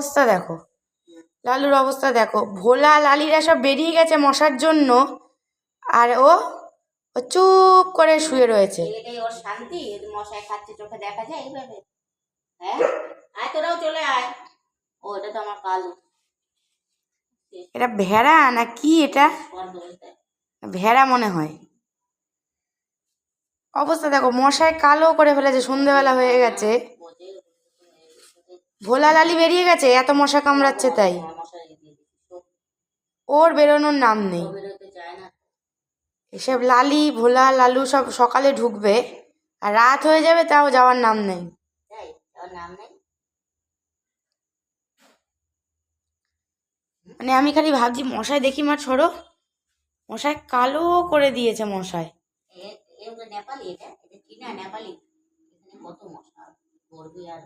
অবস্থা দেখো। লালুর অবস্থা দেখো। ভোলা লালিরা সব বেরিয়ে গেছে মশার জন্য। আর ও ও চুপ করে শুয়ে রয়েছে। ওর শান্তি? এই খাচ্ছে চোখে দেখা যায় এইভাবে? হ্যাঁ? আয় তোরাও চলে আয়। ও এটা তো আমার কালু। এটা ভেড়া না কি এটা? ভেড়া মনে হয়। অবস্থা দেখো মশায় কালো করে ফেলেছে সন্ধেবেলা হয়ে গেছে। ভোলা লালি বেরিয়ে গেছে? এত মশা কামড়াচ্ছে তাই। ওর বেরোনোর নাম নেই। এসব লালি, ভোলা, লালু সব সকালে ঢুকবে। আর রাত হয়ে যাবে, তাও যাওয়ার নাম নেই। মানে আমি খালি ভাবছি মশাই দেখি মা, ছড়ো। মশায় কালো করে দিয়েছে তো নেপালি এটা? কত মশা আর।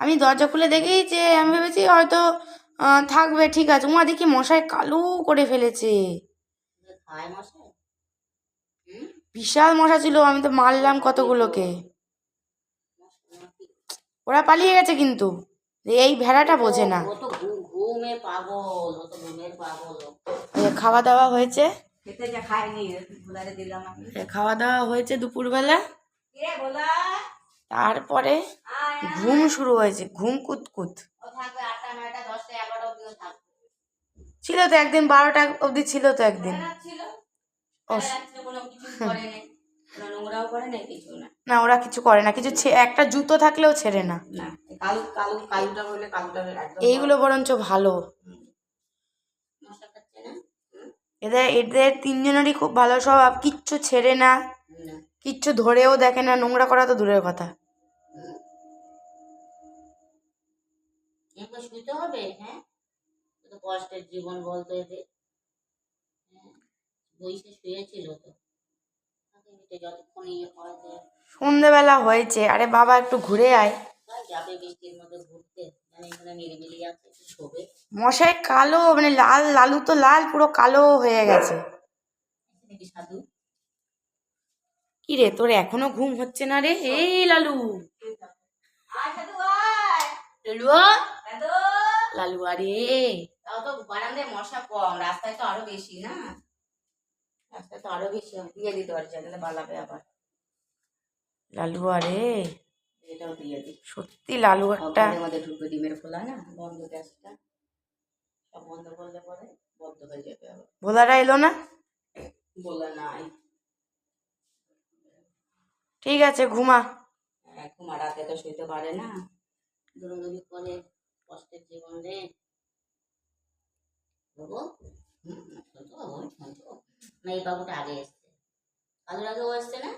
আমি দরজা খুলে দেখি যে আমি ভেবেছি হয়তো থাকবে ঠিক আছে। উমা দেখি মশাই কালো করে ফেলেছে। বিশাল মশা ছিল আমি তো মারলাম কতগুলোকে। ওরা পালিয়ে গেছে কিন্তু। এই ভেড়াটা বোঝে না। খাওয়া দাওয়া হয়েছে? খাওয়া দাওয়া হয়েছে দুপুরবেলা? তারপরে। ঘুম শুরু হয়েছে, ঘুম কুতকুত ছিল তো একদিন, বারোটা অবধি ছিল তো একদিন না, ওরা কিছু করে না, কিছু একটা জুতো থাকলেও ছেড়ে না এইগুলো বরঞ্চ ভালো? এদের এদের তিনজনেরই খুব ভালো স্বভাব, কিচ্ছু ছেড়ে না কিচ্ছু ধরেও দেখে না নোংরা করা তো দূরের কথা। এরপর শুতে হবে? হ্যাঁ? কষ্টের জীবন বলতো এদের। হ্যাঁ, বইসে শুয়েছিল তো। ইয়ে সন্ধেবেলা হয়েছে আরে বাবা একটু ঘুরে আয়। যাবে বৃষ্টির মধ্যে ঘুরতে? নিরিবিলি আছে শোবে। মশাই কালো মানে লাল লালু তো লাল পুরো কালো হয়ে গেছে। সাধু। কি রে তোর এখনও ঘুম হচ্ছে না রে? এই লালু। লালু লালু আরে। তাও তো বারান্দায় মশা কম রাস্তায় তো আরও বেশি না? রাস্তায় তো আরও বেশি দিয়ে তাহলে আবার। লালু আরে। এটাও দিয়ে দিই সত্যি লালু একটা মধ্যে ডিমের খোলা না? বন্ধ গ্যাসটা। সব বন্ধ করলে পরে বন্ধ হয়ে যাবে আবার। ভোলারা এলো না? বলে নাই ঠিক আছে ঘুমা। এখন আর রাতে তো শুইতে পারে না। দৌড়দৌড়ি করে কষ্টের জীবন। রে এই বাবুটা আগে এসছে। কালুর আগে ও এসছে না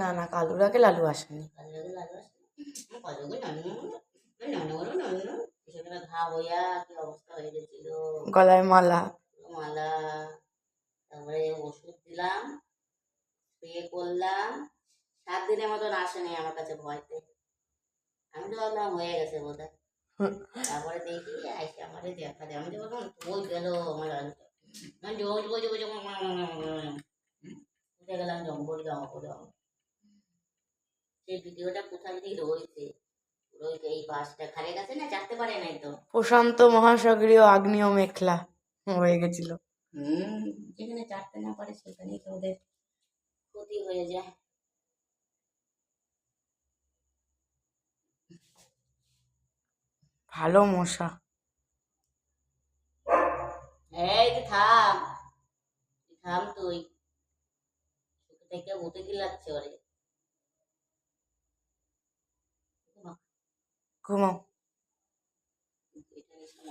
না না কালুর আগে লালু আসেনি? কালুর আগে লালু আসছে কতগুলো ঘা হইয়া কি অবস্থা হয়ে গেছিল? গলায় মালা। মালা তারপরে ওষুধ দিলাম। স্প্রে করলাম সাত দিনের মতন আসেনি আমার কাছে ভয়তে। আমি তো ভাবলাম হয়ে গেছে বোধ তারপরে দেখি আইসে আমারে দেখা যায় আমি তো বললাম ওই গেল আমার আলুটা আমি বোঝে বোঝে উঠে গেলাম জঙ্গল জঙ্গল সেই ভিডিওটা কোথায় যদি রয়েছে। এই বাসটা খারে গেছে না? চাপতে পারে নাই তো? প্রশান্ত মহাসাগরীয় আগ্নেয় মেখলা হয়ে গেছিল। হুম যেখানে চাটতে না পারে সেখানেই তো ওদের ক্ষতি হয়ে যায়। ভালো মশা। এই তুই থাম তুই থাম তুই। তোকে থেকে উঠে কি লাগছে ওরে? ঘুমাও।